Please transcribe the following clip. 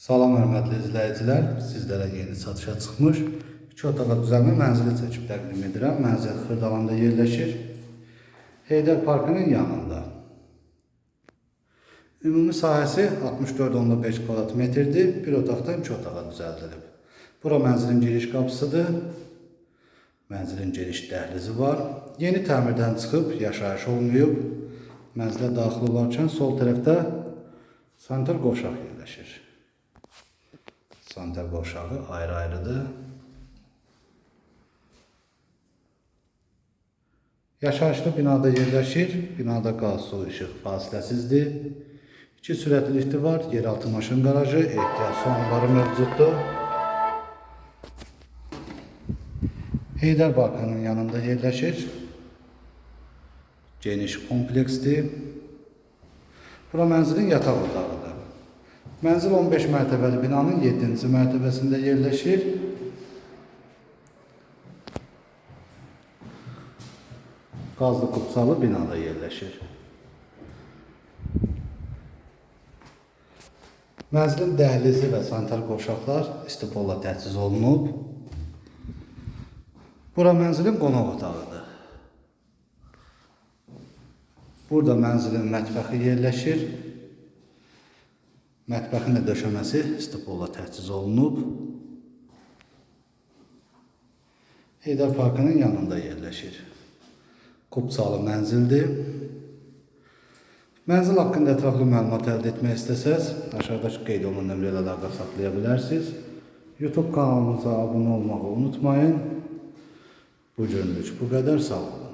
Salam hörmətli izləyicilər, sizlərə yeni satışa çıxmış 2 otağa düzəlmə mənzili çəkib təqdim edirəm. Mənzil Xırdalanda yerləşir. Heydər Parkının yanında. Ümumi sahəsi 64.5 kvadrat metrdir. Bir otaqdan 2 otağa düzəldilib. Bura mənzilin giriş qapısıdır. Mənzilin geniş dəhlizi var. Yeni təmirdən çıxıb, yaşayış olmayıb. Mənzilə daxil olarkən sol tərəfdə sanitar qovşaq yerləşir. Sanitar qovşağı ayrı-ayrıdır. Yaşayışlı binada yerləşir. Binada qaz, su, işıq fasiləsizdir. İki sürətli lifti var. Yeraltı maşın qarajı, ehtiyat su anbarı mövcuddur. Heydər Parkının yanında yerləşir. Geniş kompleksdir. Bura mənzilin yataq otağıdır. Mənzil 15 mərtəbəli binanın 7-ci mərtəbəsində yerləşir. Qazlı qupsalı binada yerləşir. Mənzilin dəhlizi və sanitar qovşaqlar istipolla təchiz olunub. Bura mənzilin qonaq otağıdır. Burada mənzilin mətbəxi yerləşir. Mətbəxin də döşəməsi istipolla təchiz olunub. Heydər Parkının yanında yerləşir. Kupsalı mənzildir. Mənzil haqqında ətraflı məlumat əldə etmək istəsəz, aşağıdakı qeyd olunan nömrələ əlaqə saxlaya bilərsiniz. YouTube kanalımıza abunə olmağı unutmayın. Bu günlük bu qədər sağ olun.